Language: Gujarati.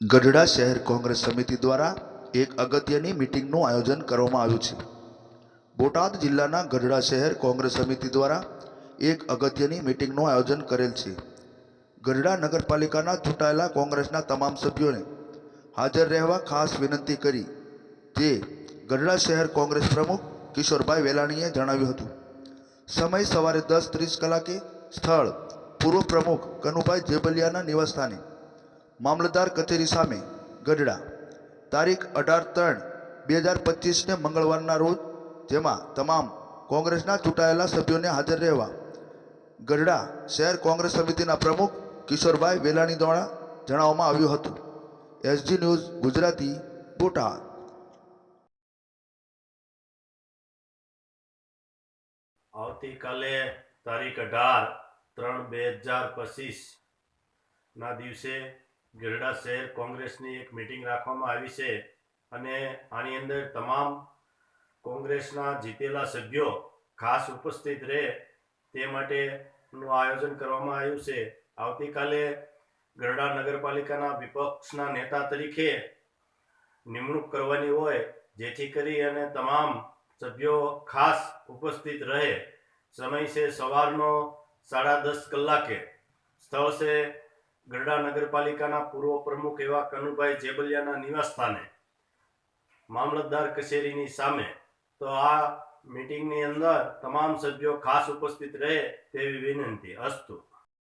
ગઢડા શહેર કોંગ્રેસ સમિતિ દ્વારા એક અગત્યની મિટિંગનું આયોજન કરવામાં આવ્યું છે. બોટાદ જિલ્લાના ગઢડા શહેર કોંગ્રેસ સમિતિ દ્વારા એક અગત્યની મિટિંગનું આયોજન કરેલ છે. ગઢડા નગરપાલિકાના ચૂંટાયેલા કોંગ્રેસના તમામ સભ્યોને હાજર રહેવા ખાસ વિનંતી કરી તે ગઢડા શહેર કોંગ્રેસ પ્રમુખ કિશોરભાઈ વેલાણીએ જણાવ્યું હતું. સમય સવારે દસ ત્રીસ કલાકે સ્થળ પૂર્વ પ્રમુખ કનુભાઈ જેબલિયાના નિવાસસ્થાને મામલતદાર કચેરી સામે ગઢડા. તારીખ અઢાર ત્રણ બે હજાર પચીસને મંગળવારના રોજ જેમાં તમામ કોંગ્રેસના ચૂંટાયેલા સભ્યોને હાજર રહેવા. ગઢડા શહેર કોંગ્રેસ સમિતિના પ્રમુખ કિશોરભાઈ વેલાણી દ્વારા જણાવવામાં આવ્યું હતું. SG news, Gujarati, Botad. આવતીકાલે તારીખ અઢાર ત્રણ બે હજાર પચીસ ના દિવસે ગઢડા શહેર કોંગ્રેસની એક મિટિંગ રાખવામાં આવી છે અને આની અંદર તમામ કોંગ્રેસના જીતેલા સભ્યો ખાસ ઉપસ્થિત રહે તે માટેનું આયોજન કરવામાં આવ્યું છે. આવતીકાલે ગરડા નગરપાલિકાના વિપક્ષના નેતા તરીકે નિમણૂક કરવાની હોય, જેથી કરી અને તમામ સભ્યો ખાસ ઉપસ્થિત રહે. સમય છે સવારનો સાડા દસ કલાકે. સ્થળ છે ગરડા નગરપાલિકાના પૂર્વ પ્રમુખ એવા કનુભાઈ જેબલિયાના નિવાસસ્થાને મામલતદાર કચેરીની સામે તો આ મીટિંગની અંદર તમામ સભ્યો ખાસ ઉપસ્થિત રહે તેવી વિનંતી. અસ્તુ.